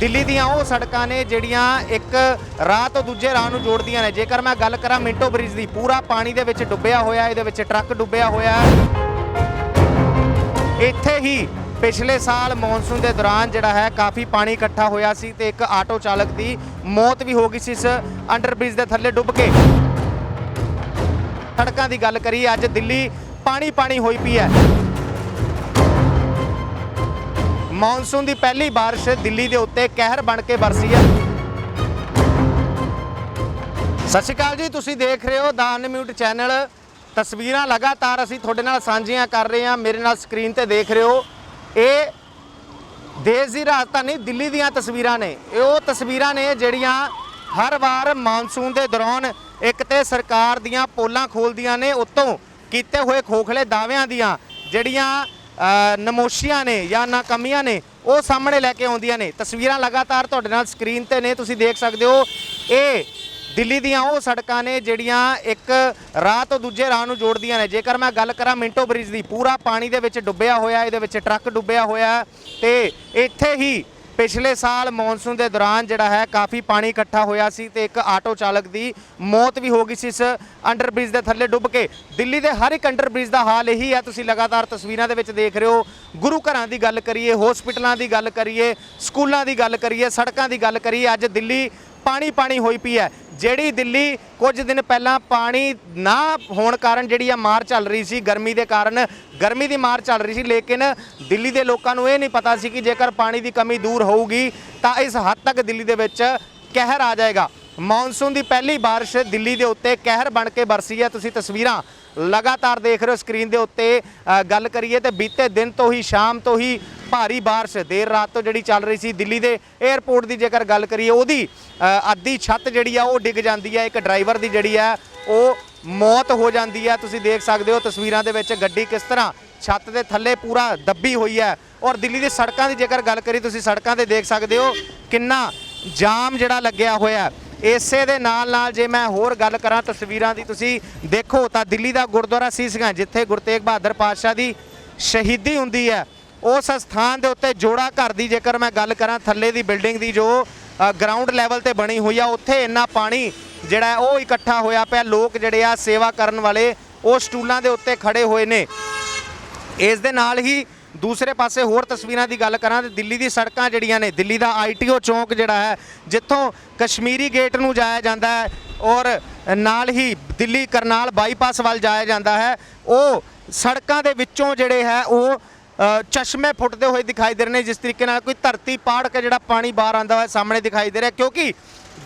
ਦਿੱਲੀ ਦੀਆਂ ਉਹ ਸੜਕਾਂ ਨੇ ਜਿਹੜੀਆਂ ਇੱਕ ਰਾਹ ਤੋਂ ਦੂਜੇ ਰਾਹ ਨੂੰ ਜੋੜਦੀਆਂ ਨੇ। ਜੇਕਰ ਮੈਂ ਗੱਲ ਕਰਾਂ ਮਿੰਟੋ ਬ੍ਰਿਜ ਦੀ, ਪੂਰਾ ਪਾਣੀ ਦੇ ਵਿੱਚ ਡੁੱਬਿਆ ਹੋਇਆ, ਇਹਦੇ ਵਿੱਚ ਟਰੱਕ ਡੁੱਬਿਆ ਹੋਇਆ। ਇੱਥੇ ਹੀ ਪਿਛਲੇ ਸਾਲ ਮੌਨਸੂਨ ਦੇ ਦੌਰਾਨ ਜਿਹੜਾ ਹੈ, ਕਾਫੀ ਪਾਣੀ ਇਕੱਠਾ ਹੋਇਆ ਸੀ ਤੇ ਇੱਕ ਆਟੋ ਚਾਲਕ ਦੀ ਮੌਤ ਵੀ ਹੋ ਗਈ ਸੀ ਇਸ ਅੰਡਰਬ੍ਰਿਜ ਦੇ ਥੱਲੇ ਡੁੱਬ ਕੇ। ਸੜਕਾਂ ਦੀ ਗੱਲ ਕਰੀਏ, ਅੱਜ ਦਿੱਲੀ ਪਾਣੀ ਪਾਣੀ ਹੋਈ ਪਈ ਹੈ। ਮੌਨਸੂਨ ਦੀ ਪਹਿਲੀ ਬਾਰਿਸ਼ ਦਿੱਲੀ ਦੇ ਉੱਤੇ ਕਹਿਰ ਬਣ ਕੇ ਵਰਸੀ ਹੈ। ਸਤਿ ਸ਼੍ਰੀ ਅਕਾਲ ਜੀ, ਤੁਸੀਂ ਦੇਖ ਰਹੇ ਹੋ ਦਾ ਅਨਮਿਊਟ ਚੈਨਲ। ਤਸਵੀਰਾਂ ਲਗਾਤਾਰ ਅਸੀਂ ਤੁਹਾਡੇ ਨਾਲ ਸਾਂਝੀਆਂ ਕਰ ਰਹੇ ਹਾਂ। ਮੇਰੇ ਨਾਲ ਸਕਰੀਨ ਤੇ ਦੇਖ ਰਹੇ ਹੋ, ਇਹ ਦੇਸ਼ ਦੀ ਰਾਜਧਾਨੀ ਦਿੱਲੀ ਦੀਆਂ ਤਸਵੀਰਾਂ ਨੇ। ਇਹ ਉਹ ਤਸਵੀਰਾਂ ਨੇ ਜਿਹੜੀਆਂ ਹਰ ਵਾਰ ਮੌਨਸੂਨ ਦੇ ਦੌਰਾਨ ਇੱਕ ਤੇ ਸਰਕਾਰ ਦੀਆਂ ਪੋਲਾਂ ਖੋਲਦੀਆਂ ਨੇ, ਉਤੋਂ ਕੀਤੇ ਹੋਏ ਖੋਖਲੇ ਦਾਅਵਿਆਂ ਦੀਆਂ, ਜਿਹੜੀਆਂ ਨਮੋਸ਼ੀਆਂ ਨੇ ਜਾਂ ਨਾਕਾਮੀਆਂ ਨੇ, ਉਹ ਸਾਹਮਣੇ ਲੈ ਕੇ ਆਉਂਦੀਆਂ ਨੇ। ਤਸਵੀਰਾਂ ਲਗਾਤਾਰ ਤੁਹਾਡੇ ਨਾਲ ਸਕਰੀਨ ਤੇ ਨੇ, ਤੁਸੀਂ ਦੇਖ ਸਕਦੇ ਹੋ। ਇਹ ਦਿੱਲੀ ਦੀਆਂ ਉਹ ਸੜਕਾਂ ਨੇ ਜਿਹੜੀਆਂ ਇੱਕ ਰਾਹ ਤੋਂ ਦੂਜੇ ਰਾਹ ਨੂੰ ਜੋੜਦੀਆਂ ਨੇ। ਜੇਕਰ ਮੈਂ ਗੱਲ ਕਰਾਂ ਮਿੰਟੋ ਬ੍ਰਿਜ ਦੀ, ਪੂਰਾ ਪਾਣੀ ਦੇ ਵਿੱਚ ਡੁੱਬਿਆ ਹੋਇਆ, ਇਹਦੇ ਵਿੱਚ ਟਰੱਕ ਡੁੱਬਿਆ ਹੋਇਆ ਤੇ ਇੱਥੇ ਹੀ ਪਿਛਲੇ ਸਾਲ ਮੌਨਸੂਨ ਦੇ ਦੌਰਾਨ ਜਿਹੜਾ ਹੈ ਕਾਫੀ ਪਾਣੀ ਇਕੱਠਾ ਹੋਇਆ ਸੀ ਤੇ ਇੱਕ ਆਟੋ ਚਾਲਕ ਦੀ ਮੌਤ ਵੀ ਹੋ ਗਈ ਸੀ ਇਸ ਅੰਡਰਬ੍ਰਿਜ ਦੇ ਥੱਲੇ ਡੁੱਬ ਕੇ। ਦਿੱਲੀ ਦੇ ਹਰ ਇੱਕ ਅੰਡਰਬ੍ਰਿਜ ਦਾ ਹਾਲ ਇਹੀ ਹੈ। ਤੁਸੀਂ ਲਗਾਤਾਰ ਤਸਵੀਰਾਂ ਦੇ ਵਿੱਚ ਦੇਖ ਰਹੇ ਹੋ। ਗੁਰੂ ਘਰਾਂ ਦੀ ਗੱਲ ਕਰੀਏ, ਹਸਪੀਟਲਾਂ ਦੀ ਗੱਲ ਕਰੀਏ, ਸਕੂਲਾਂ ਦੀ ਗੱਲ ਕਰੀਏ, ਸੜਕਾਂ ਦੀ ਗੱਲ ਕਰੀਏ, ਅੱਜ ਦਿੱਲੀ ਪਾਣੀ ਪਾਣੀ ਹੋਈ ਪਈ ਹੈ। ਜਿਹੜੀ ਦਿੱਲੀ ਕੁਝ ਦਿਨ ਪਹਿਲਾਂ ਪਾਣੀ ਨਾ ਹੋਣ ਕਾਰਨ ਜਿਹੜੀ ਆ ਮਾਰ ਚੱਲ ਰਹੀ ਸੀ, ਗਰਮੀ ਦੇ ਕਾਰਨ, ਗਰਮੀ ਦੀ ਮਾਰ ਚੱਲ ਰਹੀ ਸੀ, ਲੇਕਿਨ ਦਿੱਲੀ ਦੇ ਲੋਕਾਂ ਨੂੰ ਇਹ ਨਹੀਂ ਪਤਾ ਸੀ ਕਿ ਜੇਕਰ ਪਾਣੀ ਦੀ ਕਮੀ ਦੂਰ ਹੋਊਗੀ, ਤਾਂ ਇਸ ਹੱਦ ਤੱਕ ਦਿੱਲੀ ਦੇ ਵਿੱਚ ਕਹਿਰ ਆ ਜਾਏਗਾ। ਮੌਨਸੂਨ ਦੀ ਪਹਿਲੀ ਬਾਰਿਸ਼ ਦਿੱਲੀ ਦੇ ਉੱਤੇ ਕਹਿਰ ਬਣ ਕੇ ਬਰਸੀ ਹੈ। ਤੁਸੀਂ ਤਸਵੀਰਾਂ ਲਗਾਤਾਰ ਦੇਖ ਰਹੇ ਹੋ ਸਕਰੀਨ ਦੇ ਉੱਤੇ ਗੱਲ ਕਰੀਏ ਤੇ ਬੀਤੇ ਦਿਨ ਤੋਂ ਹੀ, ਸ਼ਾਮ ਤੋਂ ਹੀ ਭਾਰੀ ਬਾਰਿਸ਼ ਦੇਰ ਰਾਤ ਤੋਂ ਜਿਹੜੀ ਚੱਲ ਰਹੀ ਸੀ ਦਿੱਲੀ ਦੇ 에ਅਰਪੋਰਟ ਦੀ ਜੇਕਰ ਗੱਲ ਕਰੀਏ, ਉਹਦੀ ਅੱਧੀ ਛੱਤ ਜਿਹੜੀ ਆ, ਉਹ ਡਿੱਗ ਜਾਂਦੀ ਹੈ ਇੱਕ ਡਰਾਈਵਰ ਦੀ ਜਿਹੜੀ ਆ, ਉਹ ਮੌਤ ਹੋ ਜਾਂਦੀ ਹੈ ਤੁਸੀਂ ਦੇਖ ਸਕਦੇ ਹੋ ਤਸਵੀਰਾਂ ਦੇ ਵਿੱਚ ਗੱਡੀ ਕਿਸ ਤਰ੍ਹਾਂ ਛੱਤ ਦੇ ਥੱਲੇ ਪੂਰਾ ਦੱਬੀ ਹੋਈ ਹੈ ਔਰ ਦਿੱਲੀ ਦੀ ਸੜਕਾਂ ਦੀ ਜੇਕਰ ਗੱਲ ਕਰੀ ਤੁਸੀਂ ਸੜਕਾਂ ਤੇ ਦੇਖ ਸਕਦੇ ਹੋ ਕਿੰਨਾ ਜਾਮ ਜਿਹੜਾ ਲੱਗਿਆ ਹੋਇਆ। ਇਸੇ ਦੇ ਨਾਲ ਨਾਲ ਜੇ ਮੈਂ ਹੋਰ ਗੱਲ ਕਰਾਂ ਤਸਵੀਰਾਂ ਦੀ, ਤੁਸੀਂ ਦੇਖੋ ਤਾਂ ਦਿੱਲੀ ਦਾ ਗੁਰਦੁਆਰਾ ਸੀਸਗੰਜ ਜਿੱਥੇ ਗੁਰੂ ਤੇਗ ਬਹਾਦਰ ਪਾਤਸ਼ਾਹ ਦੀ ਸ਼ਹੀਦੀ ਹੁੰਦੀ ਹੈ ਉਸ ਸਥਾਨ ਦੇ ਉੱਤੇ ਜੋੜਾ ਘਰ ਦੀ ਜੇਕਰ ਮੈਂ ਗੱਲ ਕਰਾਂ, ਥੱਲੇ ਦੀ ਬਿਲਡਿੰਗ ਦੀ ਜੋ ਗਰਾਊਂਡ ਲੈਵਲ ਤੇ ਬਣੀ ਹੋਈ ਆ, ਉੱਥੇ ਇੰਨਾ ਪਾਣੀ ਜਿਹੜਾ ਉਹ ਇਕੱਠਾ ਹੋਇਆ ਪਿਆ, ਲੋਕ ਜਿਹੜੇ ਆ ਸੇਵਾ ਕਰਨ ਵਾਲੇ ਉਹ ਸਟੂਲਾਂ ਦੇ ਉੱਤੇ ਖੜੇ ਹੋਏ ਨੇ। ਇਸ ਦੇ ਨਾਲ ਹੀ ਦੂਸਰੇ ਪਾਸੇ ਹੋਰ ਤਸਵੀਰਾਂ ਦੀ ਗੱਲ ਕਰਾਂ ਤੇ ਦਿੱਲੀ ਦੀ ਸੜਕਾਂ ਜਿਹੜੀਆਂ ਨੇ, ਦਿੱਲੀ ਦਾ ਆਈਟੀਓ ਚੌਂਕ ਜਿਹੜਾ ਹੈ, ਜਿੱਥੋਂ ਕਸ਼ਮੀਰੀ ਗੇਟ ਨੂੰ ਜਾਇਆ ਜਾਂਦਾ ਹੈ ਔਰ ਨਾਲ ਹੀ ਦਿੱਲੀ ਕਰਨਾਲ ਬਾਈਪਾਸ ਵੱਲ ਜਾਇਆ ਜਾਂਦਾ ਹੈ, ਉਹ ਸੜਕਾਂ ਦੇ ਵਿੱਚੋਂ ਜਿਹੜੇ ਹੈ, ਉਹ ਚਸ਼ਮੇ ਫੁੱਟਦੇ ਹੋਏ ਦਿਖਾਈ ਦੇ ਰਹੇ ਨੇ ਜਿਸ ਤਰੀਕੇ ਨਾਲ ਕੋਈ ਧਰਤੀ ਪਾੜ ਕੇ ਜਿਹੜਾ ਪਾਣੀ ਬਾਹਰ ਆਂਦਾ ਹੋਇਆ ਸਾਹਮਣੇ ਦਿਖਾਈ ਦੇ ਰਿਹਾ ਕਿਉਂਕਿ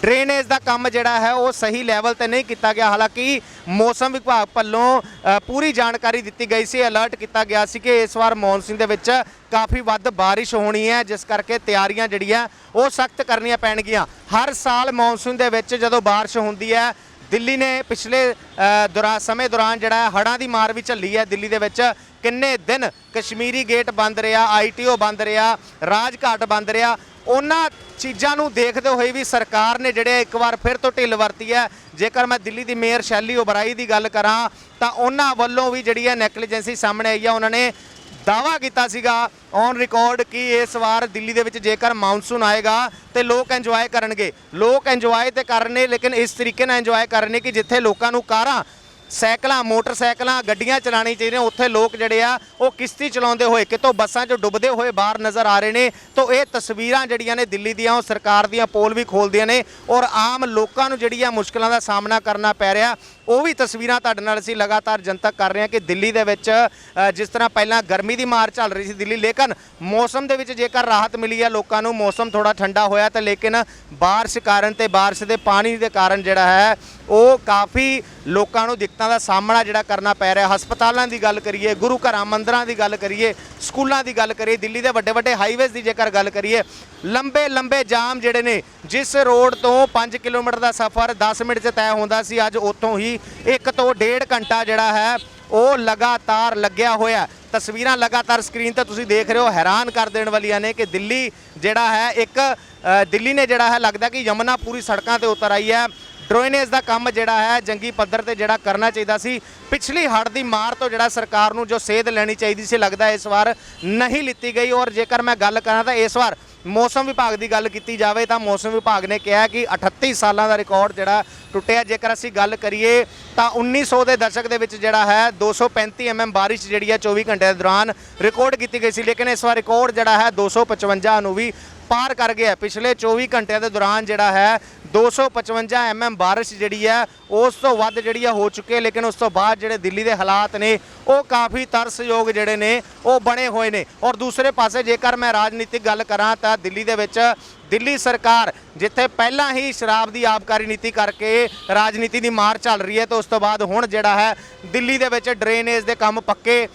ਡਰੇਨੇਜ ਦਾ ਕੰਮ ਜਿਹੜਾ ਹੈ ਉਹ ਸਹੀ ਲੈਵਲ ਤੇ ਨਹੀਂ ਕੀਤਾ ਗਿਆ। ਹਾਲਾਂਕਿ ਮੌਸਮ ਵਿਭਾਗ ਵੱਲੋਂ ਪੂਰੀ ਜਾਣਕਾਰੀ ਦਿੱਤੀ ਗਈ ਸੀ ਅਲਰਟ ਕੀਤਾ ਗਿਆ ਸੀ ਕਿ ਇਸ ਵਾਰ ਮੌਨਸੂਨ ਦੇ ਵਿੱਚ ਕਾਫੀ ਵੱਧ ਬਾਰਿਸ਼ ਹੋਣੀ ਹੈ ਜਿਸ ਕਰਕੇ ਤਿਆਰੀਆਂ ਜਿਹੜੀਆਂ ਉਹ ਸਖਤ ਕਰਨੀਆਂ ਪੈਣਗੀਆਂ। ਹਰ ਸਾਲ ਮੌਨਸੂਨ ਦੇ ਵਿੱਚ ਜਦੋਂ ਬਾਰਿਸ਼ ਹੁੰਦੀ ਹੈ ਦਿੱਲੀ ਨੇ ਪਿਛਲੇ ਅ, ਸਮੇਂ ਦੌਰਾਨ ਜਿਹੜਾ ਹੈ ਹੜ੍ਹਾਂ ਦੀ ਮਾਰ ਵੀ ਝੱਲੀ ਹੈ ਦਿੱਲੀ ਦੇ ਵਿੱਚ ਕਿੰਨੇ ਦਿਨ ਕਸ਼ਮੀਰੀ ਗੇਟ ਬੰਦ ਰਿਹਾ ਆਈਟੀਓ ਬੰਦ ਰਿਹਾ, ਰਾਜਘਾਟ ਬੰਦ ਰਿਹਾ, ਉਹਨਾਂ ਚੀਜ਼ਾਂ ਨੂੰ ਦੇਖਦੇ ਹੋਏ ਵੀ ਸਰਕਾਰ ਨੇ ਜਿਹੜੇ ਇੱਕ ਵਾਰ ਫਿਰ ਤੋਂ ਢਿੱਲ ਵਰਤੀ ਹੈ, ਜੇਕਰ ਮੈਂ ਦਿੱਲੀ ਦੀ ਮੇਅਰ ਸ਼ੈਲੀ ਓਬਰਾਈ ਦੀ ਗੱਲ ਕਰਾਂ, ਤਾਂ ਉਹਨਾਂ ਵੱਲੋਂ ਵੀ ਜਿਹੜੀ ਹੈ ਨੈਗਲੀਜੈਂਸੀ ਸਾਹਮਣੇ ਆਈ ਹੈ, ਉਹਨਾਂ ਨੇ ਦਾਵਾ ਕੀਤਾ ਸੀਗਾ ਔਨ ਰਿਕਾਰਡ ਕਿ ਇਸ ਵਾਰ ਦਿੱਲੀ ਦੇ ਵਿੱਚ ਜੇਕਰ ਮਾਨਸੂਨ ਆਏਗਾ ਤੇ ਲੋਕ ਇੰਜੋਏ ਕਰਨਗੇ। ਲੋਕ ਇੰਜੋਏ ਤੇ ਕਰਨੇ, ਲੇਕਿਨ ਇਸ ਤਰੀਕੇ ਨਾਲ ਇੰਜੋਏ ਕਰਨੇ ਕਿ ਜਿੱਥੇ ਲੋਕਾਂ ਨੂੰ ਕਾਰਾਂ ਸਾਈਕਲਾਂ, ਮੋਟਰਸਾਈਕਲਾਂ, ਗੱਡੀਆਂ ਚਲਾਣੀ ਚਾਹੀਦੀਆਂ। ਉੱਥੇ ਲੋਕ ਜਿਹੜੇ ਆ, ਉਹ ਕਿਸ਼ਤੀ ਚਲਾਉਂਦੇ ਹੋਏ, ਕਿਤੋਂ ਬੱਸਾਂ 'ਚ ਡੁੱਬਦੇ ਹੋਏ ਬਾਹਰ ਨਜ਼ਰ ਆ ਰਹੇ ਨੇ। ਤੋਂ ਇਹ ਤਸਵੀਰਾਂ ਜਿਹੜੀਆਂ ਨੇ ਦਿੱਲੀ ਦੀਆਂ, ਉਹ ਸਰਕਾਰ ਦੀਆਂ ਪੋਲ ਵੀ ਖੋਲਦੀਆਂ ਨੇ। ਔਰ ਆਮ ਲੋਕਾਂ ਨੂੰ ਜਿਹੜੀਆਂ ਮੁਸ਼ਕਲਾਂ ਦਾ ਸਾਹਮਣਾ ਕਰਨਾ ਪੈ ਰਿਹਾ ਉਹ ਵੀ ਤਸਵੀਰਾਂ ਤੁਹਾਡੇ ਨਾਲ ਅਸੀਂ ਲਗਾਤਾਰ ਜਨਤਕ ਕਰ ਰਹੇ ਹਾਂ ਕਿ ਦਿੱਲੀ ਦੇ ਵਿੱਚ ਜਿਸ ਤਰ੍ਹਾਂ ਪਹਿਲਾਂ ਗਰਮੀ ਦੀ ਮਾਰ ਚੱਲ ਰਹੀ ਸੀ ਦਿੱਲੀ, ਲੇਕਿਨ ਮੌਸਮ ਦੇ ਵਿੱਚ ਜੇਕਰ ਰਾਹਤ ਮਿਲੀ ਹੈ ਲੋਕਾਂ ਨੂੰ, ਮੌਸਮ ਥੋੜਾ ਠੰਡਾ ਹੋਇਆ ਤਾਂ ਲੇਕਿਨ ਬਾਰਿਸ਼ ਕਾਰਨ ਤੇ ਬਾਰਿਸ਼ ਦੇ ਪਾਣੀ ਦੇ ਕਾਰਨ ਜਿਹੜਾ ਹੈ, ਉਹ ਕਾਫੀ ਲੋਕਾਂ ਨੂੰ ਦਿੱਕਤਾਂ ਦਾ ਸਾਹਮਣਾ ਜਿਹੜਾ ਕਰਨਾ ਪੈ ਰਿਹਾ। ਹਸਪਤਾਲਾਂ ਦੀ ਗੱਲ ਕਰੀਏ, ਗੁਰੂ ਘਰਾਂ, ਮੰਦਰਾਂ ਦੀ ਗੱਲ ਕਰੀਏ, ਸਕੂਲਾਂ ਦੀ ਗੱਲ ਕਰੀਏ, ਦਿੱਲੀ ਦੇ ਵੱਡੇ ਵੱਡੇ ਹਾਈਵੇਜ਼ ਦੀ ਜੇਕਰ ਗੱਲ ਕਰੀਏ ਲੰਬੇ ਲੰਬੇ ਜਾਮ ਜਿਹੜੇ ਨੇ, ਜਿਸ ਰੋਡ ਤੋਂ 5 ਕਿਲੋਮੀਟਰ ਦਾ ਸਫ਼ਰ 10 ਮਿੰਟ 'ਚ ਤੈਅ ਹੁੰਦਾ ਸੀ, ਅੱਜ ਉੱਥੋਂ ਹੀ 1 ਤੋਂ 1.5 ਘੰਟਾ ਜਿਹੜਾ ਹੈ, ਉਹ ਲਗਾਤਾਰ ਲੱਗਿਆ ਹੋਇਆ ਤਸਵੀਰਾਂ ਲਗਾਤਾਰ ਸਕਰੀਨ ਤੇ ਤੁਸੀਂ ਦੇਖ ਰਹੇ ਹੋ, ਹੈਰਾਨ ਕਰ ਦੇਣ ਵਾਲੀਆਂ ਨੇ ਕਿ ਦਿੱਲੀ ਜਿਹੜਾ ਹੈ, ਇੱਕ ਦਿੱਲੀ ਨੇ ਜਿਹੜਾ ਹੈ, ਲੱਗਦਾ ਕਿ ਯਮਨਾ ਪੂਰੀ ਸੜਕਾਂ ਤੇ ਉਤਰ ਆਈ ਹੈ। ਡਰੋਇਨੇਜ ਦਾ ਕੰਮ ਜਿਹੜਾ ਹੈ, ਜੰਗੀ ਪੱਧਰ ਤੇ ਜਿਹੜਾ ਕਰਨਾ ਚਾਹੀਦਾ ਸੀ। ਪਿਛਲੀ ਹੜ੍ਹ ਦੀ ਮਾਰ ਤੋਂ ਜਿਹੜਾ ਸਰਕਾਰ ਨੂੰ ਜੋ ਸੇਧ ਲੈਣੀ ਚਾਹੀਦੀ ਸੀ, ਲੱਗਦਾ ਇਸ ਵਾਰ ਨਹੀਂ ਲਿੱਤੀ ਗਈ। ਔਰ ਜੇਕਰ ਮੈਂ ਗੱਲ ਕਰਾਂ ਤਾਂ ਇਸ ਵਾਰ ਮੌਸਮ ਵਿਭਾਗ ਦੀ ਗੱਲ ਕੀਤੀ ਜਾਵੇ ਤਾਂ ਮੌਸਮ ਵਿਭਾਗ ਨੇ ਕਿਹਾ ਕਿ 38 ਸਾਲਾਂ ਦਾ ਰਿਕਾਰਡ ਜਿਹੜਾ ਟੁੱਟਿਆ, ਜੇਕਰ ਅਸੀਂ ਗੱਲ ਕਰੀਏ ਤਾਂ 1900 ਦੇ ਦਸ਼ਕ ਦੇ ਵਿੱਚ ਜਿਹੜਾ ਹੈ 235 ਐਮਐਮ ਬਾਰਿਸ਼ ਜਿਹੜੀ ਹੈ 24 ਘੰਟੇ ਦੇ ਦੌਰਾਨ ਰਿਕਾਰਡ ਕੀਤੀ ਗਈ ਸੀ, ਲੇਕਿਨ ਇਸ ਵਾਰ ਰਿਕਾਰਡ ਜਿਹੜਾ ਹੈ 255 ਨੂੰ ਵੀ ਪਾਰ ਕਰ ਗਿਆ ਪਿਛਲੇ 24 ਘੰਟਿਆਂ ਦੇ ਦੌਰਾਨ ਜਿਹੜਾ ਹੈ 255 ਐਮਐਮ ਬਾਰਿਸ਼ ਜਿਹੜੀ ਹੈ, ਉਸ ਤੋਂ ਵੱਧ ਜਿਹੜੀ ਹੈ ਹੋ ਚੁੱਕੀ ਹੈ, ਲੇਕਿਨ ਉਸ ਤੋਂ ਬਾਅਦ ਜਿਹੜੇ ਦਿੱਲੀ ਦੇ ਹਾਲਾਤ ਨੇ, ਉਹ ਕਾਫੀ ਤਰਸਯੋਗ ਜਿਹੜੇ ਨੇ, ਉਹ ਬਣੇ ਹੋਏ ਨੇ। ਔਰ ਦੂਸਰੇ ਪਾਸੇ ਜੇਕਰ ਮੈਂ ਰਾਜਨੀਤਿਕ ਗੱਲ ਕਰਾਂ, ਤਾਂ ਦਿੱਲੀ ਦੇ ਵਿੱਚ ਦਿੱਲੀ ਸਰਕਾਰ ਜਿੱਥੇ ਪਹਿਲਾਂ ਹੀ ਸ਼ਰਾਬ ਦੀ ਆਬਕਾਰੀ ਨੀਤੀ ਕਰਕੇ ਰਾਜਨੀਤੀ ਦੀ ਮਾਰ ਚੱਲ ਰਹੀ ਹੈ, ਤੇ ਉਸ ਤੋਂ ਬਾਅਦ ਹੁਣ ਜਿਹੜਾ ਹੈ, ਦਿੱਲੀ ਦੇ ਵਿੱਚ ਡਰੇਨੇਜ ਦੇ ਕੰਮ ਪੱਕੇ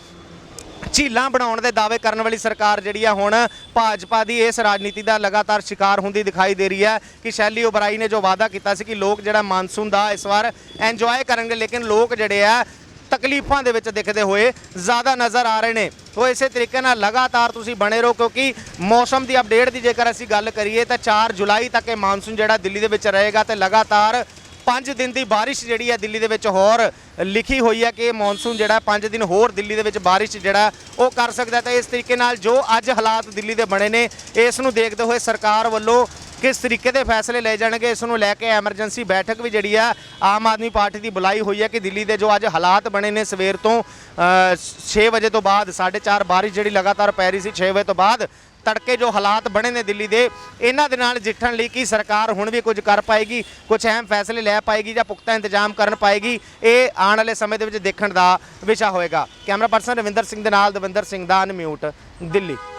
ਝੀਲਾਂ ਬਣਾਉਣ ਦੇ ਦਾਅਵੇ ਕਰਨ ਵਾਲੀ ਸਰਕਾਰ ਜਿਹੜੀ ਆ ਹੁਣ ਭਾਜਪਾ ਦੀ ਇਸ ਰਾਜਨੀਤੀ ਦਾ ਲਗਾਤਾਰ ਸ਼ਿਕਾਰ ਹੁੰਦੀ ਦਿਖਾਈ ਦੇ ਰਹੀ ਹੈ ਕਿ ਸ਼ੈਲੀ ਓਬਰਾਈ ਨੇ ਜੋ ਵਾਅਦਾ ਕੀਤਾ ਸੀ ਕਿ ਲੋਕ ਜਿਹੜਾ ਮਾਨਸੂਨ ਦਾ ਇਸ ਵਾਰ ਐਂਜੋਏ ਕਰਨਗੇ, ਲੇਕਿਨ ਲੋਕ ਜਿਹੜੇ ਆ ਤਕਲੀਫਾਂ ਦੇ ਵਿੱਚ ਦਿਖਦੇ ਹੋਏ ਜ਼ਿਆਦਾ ਨਜ਼ਰ ਆ ਰਹੇ ਨੇ। ਉਹ ਇਸੇ ਤਰੀਕੇ ਨਾਲ ਲਗਾਤਾਰ ਤੁਸੀਂ ਬਣੇ ਰਹੋ, ਕਿਉਂਕਿ ਮੌਸਮ ਦੀ ਅਪਡੇਟ ਦੀ ਜੇਕਰ ਅਸੀਂ ਗੱਲ ਕਰੀਏ ਤਾਂ 4 ਜੁਲਾਈ ਤੱਕ ਇਹ ਮਾਨਸੂਨ ਜਿਹੜਾ ਦਿੱਲੀ ਦੇ ਵਿੱਚ ਰਹੇਗਾ ਤੇ ਲਗਾਤਾਰ 5 ਦਿਨ ਦੀ ਬਾਰਿਸ਼ ਜਿਹੜੀ ਹੈ ਦਿੱਲੀ ਦੇ ਵਿੱਚ ਹੋਰ ਲਿਖੀ ਹੋਈ ਹੈ ਕਿ ਮੌਨਸੂਨ ਜਿਹੜਾ 5 ਦਿਨ ਹੋਰ ਦਿੱਲੀ ਦੇ ਵਿੱਚ ਬਾਰਿਸ਼ ਜਿਹੜਾ ਉਹ ਕਰ ਸਕਦਾ ਹੈ। ਤਾਂ ਇਸ ਤਰੀਕੇ ਨਾਲ ਜੋ ਅੱਜ ਹਾਲਾਤ ਦਿੱਲੀ ਦੇ ਬਣੇ ਨੇ, ਇਸ ਨੂੰ ਦੇਖਦੇ ਹੋਏ ਸਰਕਾਰ ਵੱਲੋਂ ਕਿਸ ਤਰੀਕੇ ਦੇ ਫੈਸਲੇ ਲਏ ਜਾਣਗੇ, ਇਸ ਨੂੰ ਲੈ ਕੇ ਐਮਰਜੈਂਸੀ ਬੈਠਕ ਵੀ ਜਿਹੜੀ ਆ ਆਮ ਆਦਮੀ ਪਾਰਟੀ ਦੀ ਬੁਲਾਈ ਹੋਈ ਹੈ ਕਿ ਦਿੱਲੀ ਦੇ ਜੋ ਅੱਜ ਹਾਲਾਤ ਬਣੇ ਨੇ, ਸਵੇਰ ਤੋਂ 6 ਵਜੇ ਤੋਂ ਬਾਅਦ 4:30 ਬਾਰਿਸ਼ ਜਿਹੜੀ ਲਗਾਤਾਰ ਪੈ ਰਹੀ ਸੀ 6 ਵਜੇ ਤੋਂ ਬਾਅਦ ਤੜਕੇ ਜੋ ਹਾਲਾਤ ਬਣੇ ਨੇ ਦਿੱਲੀ ਦੇ, ਇਹਨਾਂ ਦੇ ਨਾਲ ਜਿੱਠਣ ਲਈ ਕੀ ਸਰਕਾਰ ਹੁਣ ਵੀ ਕੁਝ ਕਰ ਪਾਏਗੀ, ਕੁਝ ਅਹਿਮ ਫੈਸਲੇ ਲੈ ਪਾਏਗੀ ਜਾਂ ਪੁਖਤਾ ਇੰਤਜ਼ਾਮ ਕਰਨ ਪਾਏਗੀ, ਇਹ ਆਉਣ ਵਾਲੇ ਸਮੇਂ ਦੇ ਵਿੱਚ ਦੇਖਣ ਦਾ ਵਿਸ਼ਾ ਹੋਏਗਾ। ਕੈਮਰਾ ਪਰਸਨ ਰਵਿੰਦਰ ਸਿੰਘ ਦੇ ਨਾਲ ਦਵਿੰਦਰ ਸਿੰਘ ਦਾ ਅਨਮਿਊਟ ਦਿੱਲੀ।